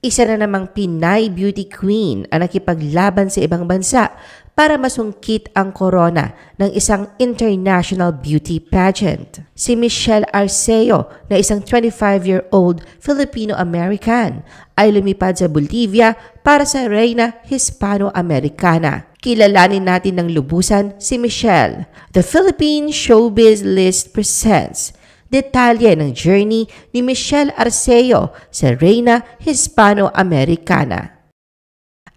Isa na namang Pinay beauty queen ang nakipaglaban sa ibang bansa para masungkit ang corona ng isang international beauty pageant. Si Michelle Arceo na isang 25-year-old Filipino-American ay lumipad sa Bolivia para sa Reina Hispano-Americana. Kilalanin natin ng lubusan si Michelle. The Philippine Showbiz List presents detalye ng journey ni Michelle Arceo sa Reina Hispano-Americana.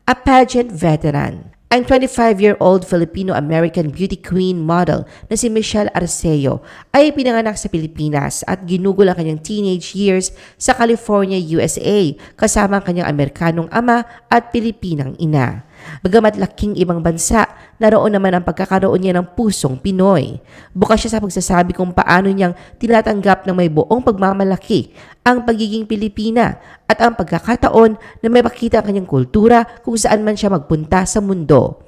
A pageant veteran, ang 25-year-old Filipino-American beauty queen model na si Michelle Arceo ay pinanganak sa Pilipinas at ginugol ang kanyang teenage years sa California, USA kasama ang kanyang Amerikanong ama at Pilipinang ina. Bagamat laking ibang bansa, naroon naman ang pagkakaroon niya ng pusong Pinoy. Bukas siya sa pagsasabi kung paano niyang tinatanggap ng may buong pagmamalaki ang pagiging Pilipina at ang pagkakataon na may pakita ang kanyang kultura kung saan man siya magpunta sa mundo.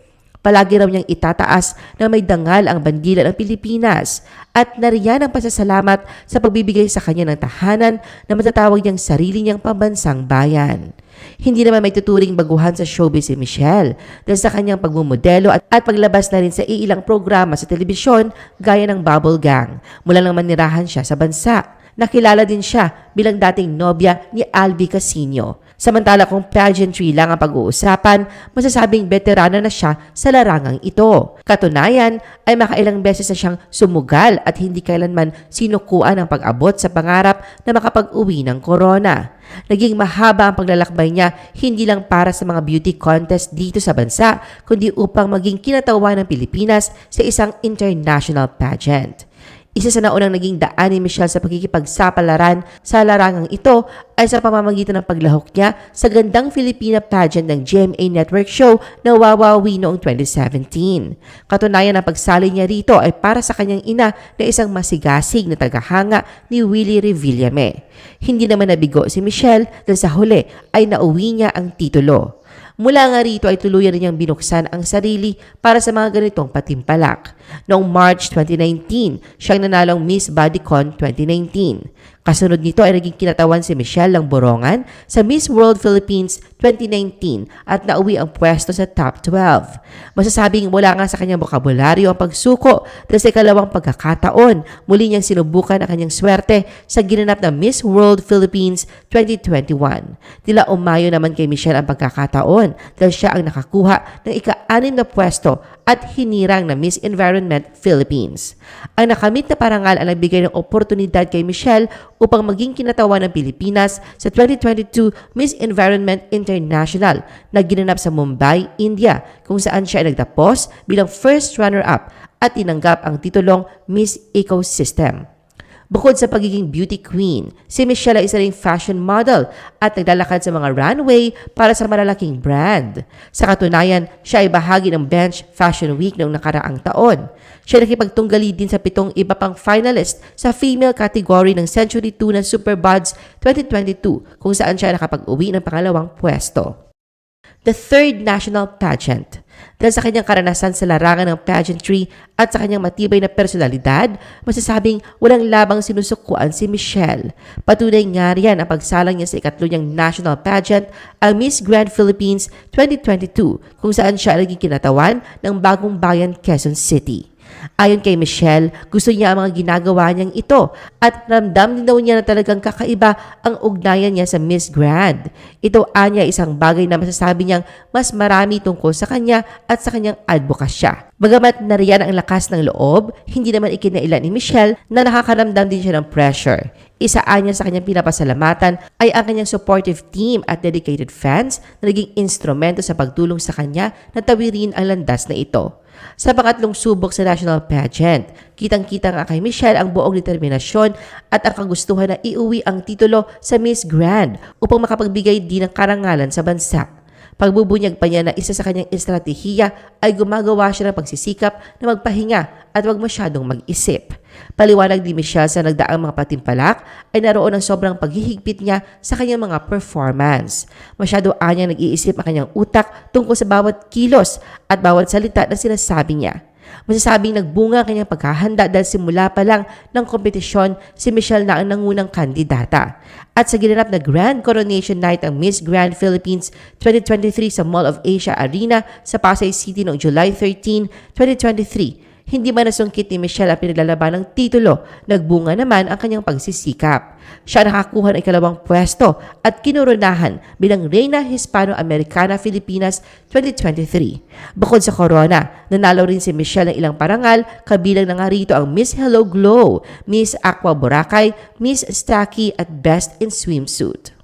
Palagi raw niyang itataas na may dangal ang bandila ng Pilipinas at nariyan ang pasasalamat sa pagbibigay sa kanya ng tahanan na matatawag niyang sarili niyang pambansang bayan. Hindi naman may tuturing baguhan sa showbiz si Michelle dahil sa kanyang pagmumodelo at, at paglabas na rin sa iilang programa sa telebisyon gaya ng Bubble Gang mula nang manirahan siya sa bansa. Nakilala din siya bilang dating nobya ni Albi Casino. Samantala kung pageantry lang ang pag-uusapan, masasabing veterana na siya sa larangang ito. Katunayan ay makailang beses na siyang sumugal at hindi kailanman sinukuan ang pag-abot sa pangarap na makapag-uwi ng corona. Naging mahaba ang paglalakbay niya hindi lang para sa mga beauty contest dito sa bansa, kundi upang maging kinatawan ng Pilipinas sa isang international pageant. Isa sa naunang naging daan ni Michelle sa pagkikipagsapalaran sa larangang ito ay sa pamamagitan ng paglahok niya sa gandang Filipina pageant ng GMA Network Show na Wawawi noong 2017. Katunayan ang pagsali niya rito ay para sa kanyang ina na isang masigasig na tagahanga ni Willie Revillame. Hindi naman nabigo si Michelle dahil sa huli ay nauwi niya ang titulo. Mula nga rito ay tuluyan niyang binuksan ang sarili para sa mga ganitong patimpalak. Noong March 2019, siyang nanalong Miss Bodycon 2019. Kasunod nito ay naging kinatawan si Michelle ng Borongan sa Miss World Philippines 2019 at nauwi ang pwesto sa top 12. Masasabing mula nga sa kanyang bokabularyo ang pagsuko dahil sa ikalawang pagkakataon, muli niyang sinubukan ang kanyang swerte sa ginanap na Miss World Philippines 2021. Tila umayo naman kay Michelle ang pagkakataon dahil siya ang nakakuha ng ika-anim na pwesto at hinirang na Miss Environment Philippines. Ang nakamit na parangal ang nagbigay ng oportunidad kay Michelle upang maging kinatawan ng Pilipinas sa 2022 Miss Environment International na ginanap sa Mumbai, India, kung saan siya ay nagtapos bilang first runner-up at tinanggap ang titulong Miss Ecosystem. Bukod sa pagiging beauty queen, si Michelle ay isa ring fashion model at naglalakad sa mga runway para sa malalaking brand. Sa katunayan, siya ay bahagi ng Bench Fashion Week noong nakaraang taon. Siya nakipagtunggali din sa pitong iba pang finalist sa female category ng Century 2 na Superbuds 2022 kung saan siya nakapag-uwi ng pangalawang pwesto the third national pageant. Dahil sa kanyang karanasan sa larangan ng pageantry at sa kanyang matibay na personalidad, masasabing walang labang sinusukuan si Michelle. Patunay nga riyan ang pagsalang niya sa ikatlo niyang national pageant, ang Miss Grand Philippines 2022, kung saan siya naging kinatawan ng Bagong Bayan, Quezon City. Ayon kay Michelle, gusto niya ang mga ginagawa niyang ito at ramdam din daw niya na talagang kakaiba ang ugnayan niya sa Miss Grand. Ito anya isang bagay na masasabi niyang mas marami tungkol sa kanya at sa kanyang advokasya. Bagamat nariyan ang lakas ng loob, hindi naman ikinailan ni Michelle na nakakaramdam din siya ng pressure. Isa anya sa kanyang pinapasalamatan ay ang kanyang supportive team at dedicated fans na naging instrumento sa pagtulong sa kanya na tawirin ang landas na ito. Sa pangatlong subok sa national pageant, kitang-kita nga kay Michelle ang buong determinasyon at ang kagustuhan na iuwi ang titulo sa Miss Grand upang makapagbigay din ng karangalan sa bansa. Pagbubunyag pa niya na isa sa kanyang estratehiya ay gumagawa siya ng pagsisikap na magpahinga at wag masyadong mag-isip. Paliwanag ni Michelle sa nagdaang mga patimpalak ay naroon ang sobrang paghihigpit niya sa kanyang mga performance. Masyado anyang nag-iisip ang kanyang utak tungkol sa bawat kilos at bawat salita na sinasabi niya. Masasabing nagbunga ang kanyang pagkahanda dahil simula pa lang ng kompetisyon si Michelle na ang nangunang kandidata. At sa ginanap na Grand Coronation Night ang Miss Grand Philippines 2023 sa Mall of Asia Arena sa Pasay City noong July 13, 2023, hindi man nasungkit ni Michelle ang pinaglalaban ng titulo, nagbunga naman ang kanyang pagsisikap. Siya nakakuha ng ikalawang pwesto at kinurunahan bilang Reina Hispano-Americana Filipinas 2023. Bukod sa corona, nanalo rin si Michelle ng ilang parangal, kabilang na nga rito ang Miss Hello Glow, Miss Aqua Boracay, Miss Stacky at Best in Swimsuit.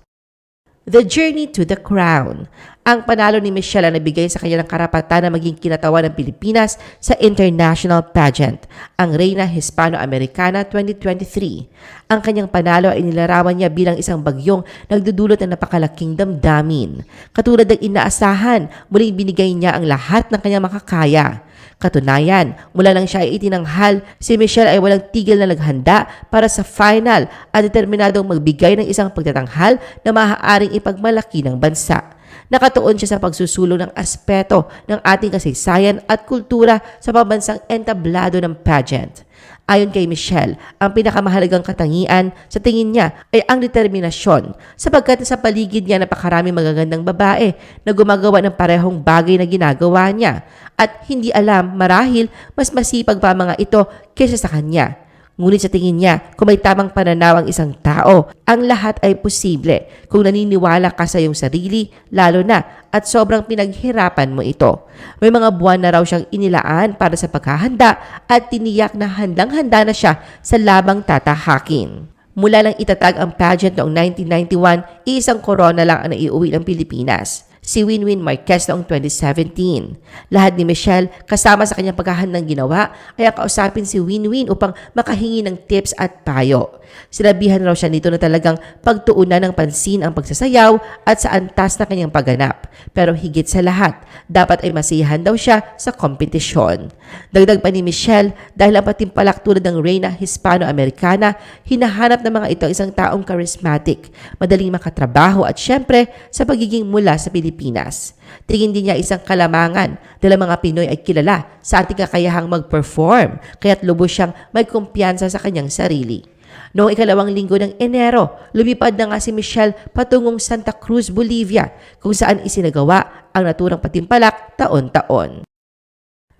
The Journey to the Crown. Ang panalo ni Michelle ang nabigay sa kanya ng karapatan na maging kinatawan ng Pilipinas sa international pageant, ang Reina Hispano-Americana 2023. Ang kanyang panalo ay nilarawan niya bilang isang bagyong nagdudulot ng napakalaking damdamin. Katulad ng inaasahan, muling binigay niya ang lahat ng kanyang makakaya. Katunayan, mula nang siya ay itinanghal, si Michelle ay walang tigil na naghanda para sa final at determinadong magbigay ng isang pagtatanghal na maaaring ipagmalaki ng bansa. Nakatuon siya sa pagsusulong ng aspeto ng ating kasaysayan at kultura sa pambansang entablado ng pageant. Ayon kay Michelle, ang pinakamahalagang katangian sa tingin niya ay ang determinasyon sapagkat sa paligid niya napakaraming magagandang babae na gumagawa ng parehong bagay na ginagawa niya at hindi alam marahil mas masipag pa mga ito kaysa sa kanya. Ngunit sa tingin niya, kung may tamang pananaw ang isang tao, ang lahat ay posible kung naniniwala ka sa iyong sarili, lalo na at sobrang pinaghirapan mo ito. May mga buwan na raw siyang inilaan para sa pagkahanda at tiniyak na handang-handa na siya sa labang tatahakin. Mula lang itatag ang pageant noong 1991, isang corona lang ang naiuwi ng Pilipinas si Winwin Marquez noong 2017. Lahat ni Michelle kasama sa kanyang paghahandang ginawa ay kausapin si Winwin upang makahingi ng tips at payo. Sinabihan raw siya nito na talagang pagtuunan ng pansin ang pagsasayaw at sa antas na kanyang pagganap. Pero higit sa lahat, dapat ay masiyahan daw siya sa kompetisyon. Dagdag pa ni Michelle, dahil ang patimpalak tulad ng Reina Hispano-Americana, hinahanap ng mga ito isang taong charismatic, madaling makatrabaho at syempre sa pagiging mula sa Pilipinas. Tingin din niya isang kalamangan dahil mga Pinoy ay kilala sa ating kakayahang mag-perform, kaya't lubos siyang may kumpiyansa sa kanyang sarili. Noong ikalawang linggo ng Enero, lumipad na nga si Michelle patungong Santa Cruz, Bolivia, kung saan isinagawa ang naturang patimpalak taon-taon.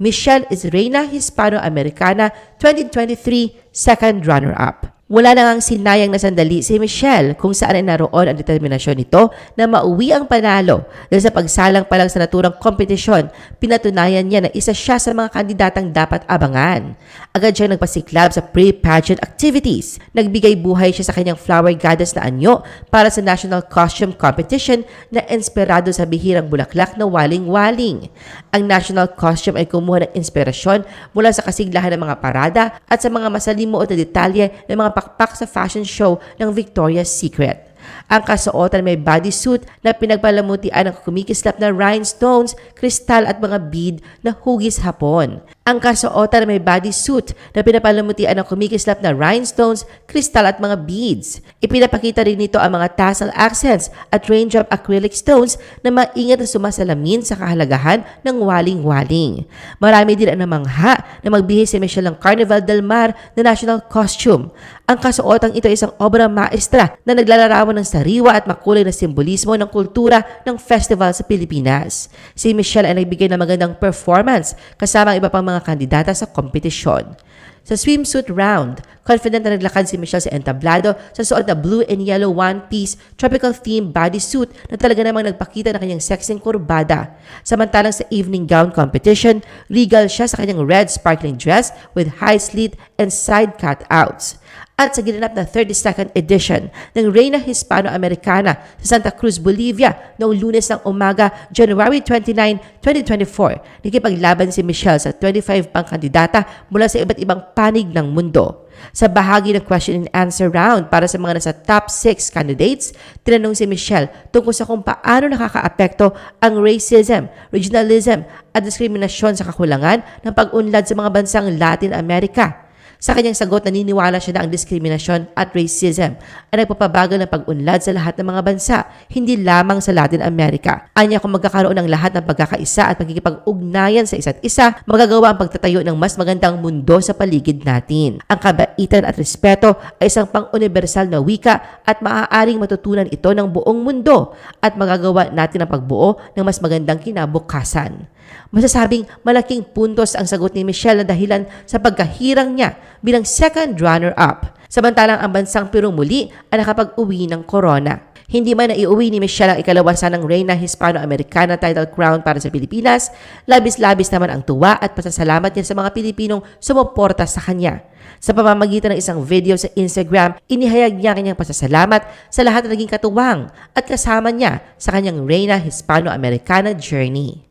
Michelle is Reina Hispano-Americana 2023 second runner-up. Wala na ngang sinayang na sandali si Michelle kung saan ay naroon ang determinasyon nito na mauwi ang panalo dahil sa pagsalang pa lang sa naturang kompetisyon, pinatunayan niya na isa siya sa mga kandidatang dapat abangan. Agad siyang nagpasiklab sa pre-pageant activities. Nagbigay buhay siya sa kanyang flower goddess na anyo para sa National Costume Competition na inspirado sa bihirang bulaklak na waling-waling. Ang National Costume ay kumuha ng inspirasyon mula sa kasiglahan ng mga parada at sa mga masalimuot na detalye ng mga pakpak sa fashion show ng Victoria's Secret. Ang kasuotan may bodysuit na pinagpalamutian ng kumikislap na rhinestones, kristal at mga bead na hugis hapon. Ang kasuotan may bodysuit na pinapalamutian ng kumikislap na rhinestones, kristal at mga beads. Ipinapakita rin nito ang mga tassel accents at range of acrylic stones na maingat na sumasalamin sa kahalagahan ng waling-waling. Marami din ang namangha na magbihis si Michelle ng Carnival del Mar na national costume. Ang kasuotang ito ay isang obra maestra na naglalarawan ng sariwa at makulay na simbolismo ng kultura ng festival sa Pilipinas. Si Michelle ay nagbigay ng magandang performance kasama ang iba pang mga kandidata sa kompetisyon. Sa swimsuit round, confident na naglakad si Michelle sa entablado sa suot na blue and yellow one-piece tropical theme bodysuit na talaga namang nagpakita ng kanyang sexing kurbada. Samantalang sa evening gown competition, regal siya sa kanyang red sparkling dress with high slit and side cutouts at sa ginanap na 32nd edition ng Reina Hispano-Americana sa Santa Cruz, Bolivia noong lunes ng umaga, January 29, 2024. Nakipaglaban si Michelle sa 25 pang kandidata mula sa iba't ibang panig ng mundo. Sa bahagi ng question and answer round para sa mga nasa top 6 candidates, tinanong si Michelle tungkol sa kung paano nakakaapekto ang racism, regionalism at diskriminasyon sa kakulangan ng pag-unlad sa mga bansang Latin America. Sa kanyang sagot, naniniwala siya na ang diskriminasyon at racism ay nagpapabago ng pag-unlad sa lahat ng mga bansa, hindi lamang sa Latin America. Anya kung magkakaroon ng lahat ng pagkakaisa at pagkikipag-ugnayan sa isa't isa, magagawa ang pagtatayo ng mas magandang mundo sa paligid natin. Ang kabaitan at respeto ay isang pang-universal na wika at maaaring matutunan ito ng buong mundo at magagawa natin ang pagbuo ng mas magandang kinabukasan. Masasabing malaking puntos ang sagot ni Michelle na dahilan sa pagkahirang niya bilang second runner-up. Samantalang ang bansang Peru muli ay nakapag-uwi ng corona. Hindi man naiuwi ni Michelle ang ikalawasan ng Reina Hispano-Americana title crown para sa Pilipinas, labis-labis naman ang tuwa at pasasalamat niya sa mga Pilipinong sumuporta sa kanya. Sa pamamagitan ng isang video sa Instagram, inihayag niya ang kanyang pasasalamat sa lahat na naging katuwang at kasama niya sa kanyang Reina Hispano-Americana journey.